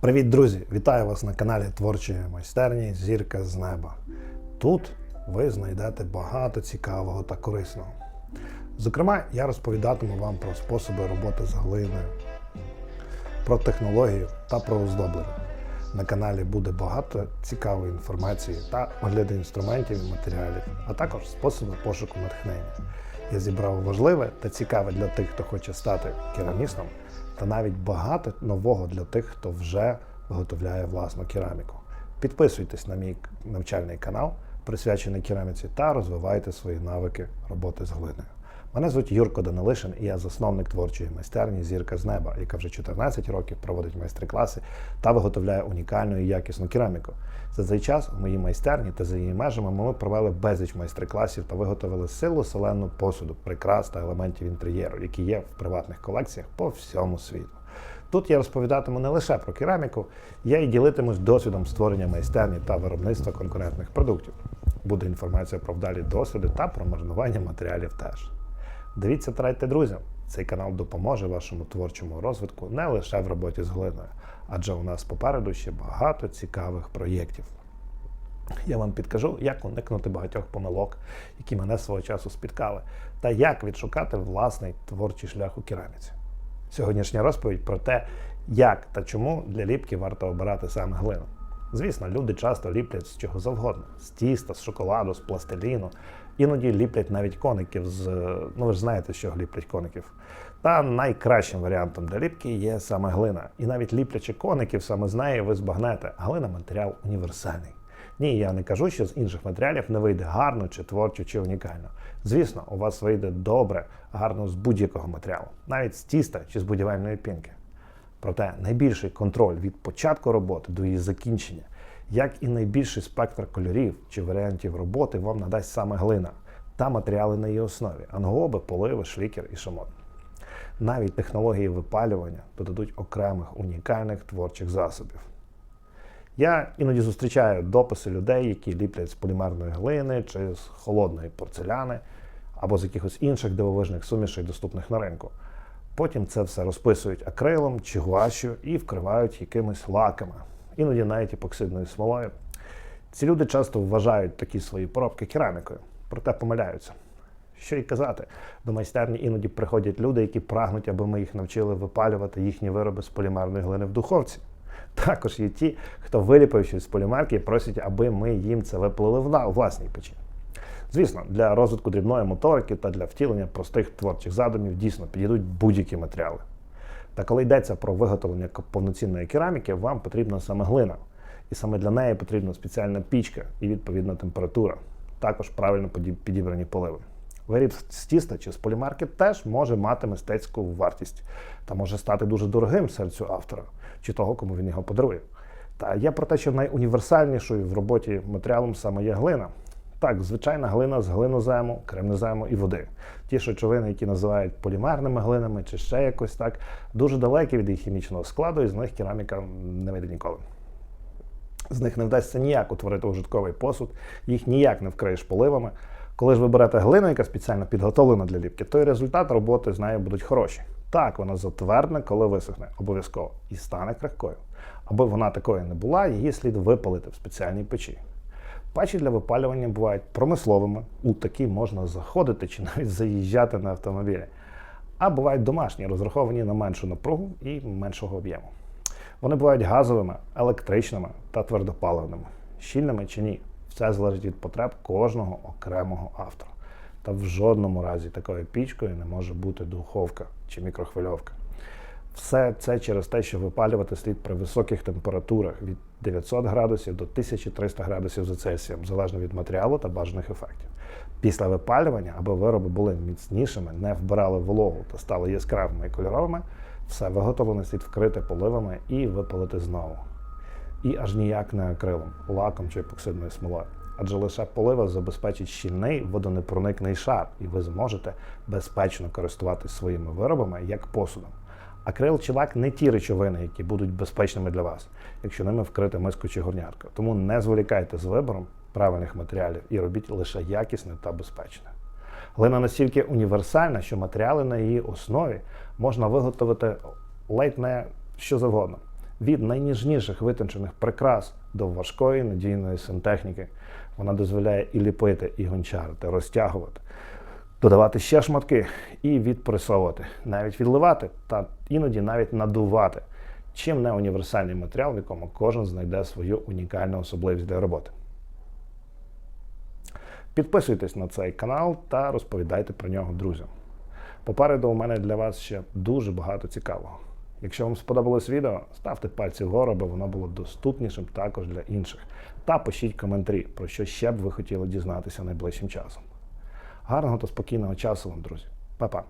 Привіт, друзі! Вітаю вас на каналі Творчої майстерні Зірка з неба. Тут ви знайдете багато цікавого та корисного. Зокрема, я розповідатиму вам про способи роботи з глиною, про технологію та про оздоблення. На каналі буде багато цікавої інформації та огляди інструментів і матеріалів, а також способи пошуку натхнення. Я зібрав важливе та цікаве для тих, хто хоче стати керамістом, та навіть багато нового для тих, хто вже виготовляє власну кераміку. Підписуйтесь на мій навчальний канал, присвячений кераміці, та розвивайте свої навики роботи з глиною. Мене звуть Юрко Данилишин, і я засновник творчої майстерні Зірка з неба, яка вже 14 років проводить майстер-класи та виготовляє унікальну і якісну кераміку. За цей час у моїй майстерні та за її межами ми провели безліч майстер-класів та виготовили силу селену посуду, прикрас та елементів інтер'єру, які є в приватних колекціях по всьому світу. Тут я розповідатиму не лише про кераміку, я і ділитимусь досвідом створення майстерні та виробництва конкурентних продуктів. Буде інформація про вдалі досвіди та про марнування матеріалів теж. Дивіться та друзям. Цей канал допоможе вашому творчому розвитку не лише в роботі з глиною, адже у нас попереду ще багато цікавих проєктів. Я вам підкажу, як уникнути багатьох помилок, які мене свого часу спіткали, та як відшукати власний творчий шлях у кераміці. Сьогоднішня розповідь про те, як та чому для ліпки варто обирати саме глину. Звісно, люди часто ліплять з чого завгодно: з тіста, з шоколаду, з пластиліну. Іноді ліплять навіть коників з. Ну ви ж знаєте, що ліплять коників. Та найкращим варіантом для ліпки є саме глина. І навіть ліплячи коників саме з неї ви збагнете, глина матеріал універсальний. Ні, я не кажу, що з інших матеріалів не вийде гарно, чи творчо, чи унікально. Звісно, у вас вийде добре, гарно з будь-якого матеріалу, навіть з тіста чи з будівельної пінки. Проте найбільший контроль від початку роботи до її закінчення, як і найбільший спектр кольорів чи варіантів роботи вам надасть саме глина та матеріали на її основі ангоби, поливи, шлікер і шамот. Навіть технології випалювання додадуть окремих унікальних творчих засобів. Я іноді зустрічаю дописи людей, які ліплять з полімерної глини чи з холодної порцеляни або з якихось інших дивовижних сумішей, доступних на ринку. Потім це все розписують акрилом чи гуашю і вкривають якимись лаками, іноді навіть епоксидною смолою. Ці люди часто вважають такі свої поробки керамікою, проте помиляються. Що й казати, до майстерні іноді приходять люди, які прагнуть, аби ми їх навчили випалювати їхні вироби з полімерної глини в духовці. Також є ті, хто виліпив щось з полімерки і просять, аби ми їм це виплили в власній печі. Звісно, для розвитку дрібної моторики та для втілення простих творчих задумів дійсно підійдуть будь-які матеріали. Та коли йдеться про виготовлення повноцінної кераміки, вам потрібна саме глина. І саме для неї потрібна спеціальна пічка і відповідна температура, також правильно підібрані поливи. Виріб з тіста чи з полімерки теж може мати мистецьку вартість та може стати дуже дорогим серцю автора чи того, кому він його подарує. Та є про те, що найуніверсальнішою в роботі матеріалом саме є глина. Так, звичайна глина з глинозему, кремнезему і води. Ті речовини, які називають полімерними глинами чи ще якось так, дуже далекі від їх хімічного складу, і з них кераміка не вийде ніколи. З них не вдасться ніяк утворити ужитковий посуд, їх ніяк не вкриєш поливами. Коли ж ви берете глину, яка спеціально підготовлена для ліпки, то і результат роботи з нею будуть хороші. Так, вона затвердне, коли висохне, обов'язково, і стане крихкою. Аби вона такою не була, її слід випалити в спеціальній печі. Печі для випалювання бувають промисловими, у такі можна заходити чи навіть заїжджати на автомобілі. А бувають домашні, розраховані на меншу напругу і меншого об'єму. Вони бувають газовими, електричними та твердопаливними, щільними чи ні. Все залежить від потреб кожного окремого автора. Та в жодному разі такою пічкою не може бути духовка чи мікрохвильовка. Все це через те, що випалювати слід при високих температурах від 900 градусів до 1300 градусів за Цельсієм, залежно від матеріалу та бажаних ефектів. Після випалювання, аби вироби були міцнішими, не вбирали вологу та стали яскравими і кольоровими, все виготовлене слід вкрити поливами і випалити знову. І аж ніяк не акрилом, лаком чи епоксидною смолою. Адже лише полива забезпечить щільний водонепроникний шар, і ви зможете безпечно користуватися своїми виробами як посудом. Акрил чи лак не ті речовини, які будуть безпечними для вас, якщо ними вкрити миску чи горнятку. Тому не зволікайте з вибором правильних матеріалів і робіть лише якісне та безпечне. Глина настільки універсальна, що матеріали на її основі можна виготовити ледь не що завгодно: Від найніжніших витончених прикрас до важкої надійної сантехніки. Вона дозволяє і ліпити, і гончарити, розтягувати, додавати ще шматки і відпресовувати, навіть відливати та іноді навіть надувати. Чим не універсальний матеріал, в якому кожен знайде свою унікальну особливість для роботи. Підписуйтесь на цей канал та розповідайте про нього друзям. Попереду у мене для вас ще дуже багато цікавого. Якщо вам сподобалось відео, ставте пальці вгору, аби воно було доступнішим також для інших. Та пишіть коментарі, про що ще б ви хотіли дізнатися найближчим часом. Гарного та спокійного часу вам, друзі. Па-па!